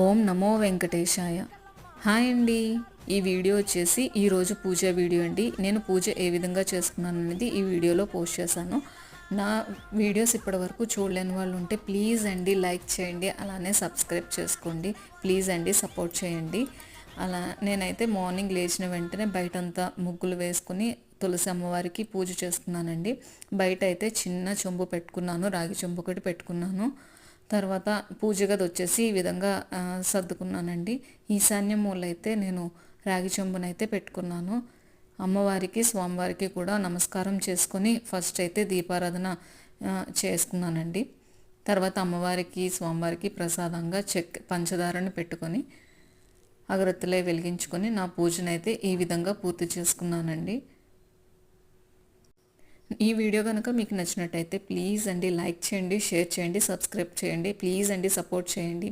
ఓం నమో వెంకటేశాయ. Hi అండి. ఈ video వచ్చేసి ఈరోజు పూజ వీడియో అండి. నేను పూజ ఏ విధంగా చేసుకున్నాను అనేది ఈ వీడియోలో పోస్ట్ చేశాను. నా వీడియోస్ ఇప్పటివరకు చూడలేని వాళ్ళు ఉంటే ప్లీజ్ అండి లైక్ చేయండి అలానే సబ్స్క్రైబ్ చేసుకోండి ప్లీజ్ అండి సపోర్ట్ చేయండి. అలా నేనైతే మార్నింగ్ లేచిన వెంటనే బయటంతా ముగ్గులు వేసుకుని తులసి అమ్మవారికి పూజ చేసుకున్నానండి బయట అయితే చిన్న చెంబు పెట్టుకున్నాను రాగి చెంబు ఒకటి పెట్టుకున్నాను. తర్వాత పూజ గది వచ్చేసి ఈ విధంగా సర్దుకున్నానండి. ఈశాన్య మూల అయితే నేను రాగి చెంబునైతే పెట్టుకున్నాను. అమ్మవారికి స్వామివారికి కూడా నమస్కారం చేసుకొని ఫస్ట్ అయితే దీపారాధన చేసుకున్నానండి. తర్వాత అమ్మవారికి స్వామివారికి ప్రసాదంగా చెక్ పంచదారని పెట్టుకొని అగరత్తులే వెలిగించుకొని నా పూజనైతే ఈ విధంగా పూర్తి చేసుకున్నానండి. ఈ వీడియో కనుక మీకు నచ్చినట్టయితే ప్లీజ్ అండి లైక్ చేయండి షేర్ చేయండి సబ్స్క్రైబ్ చేయండి ప్లీజ్ అండి సపోర్ట్ చేయండి.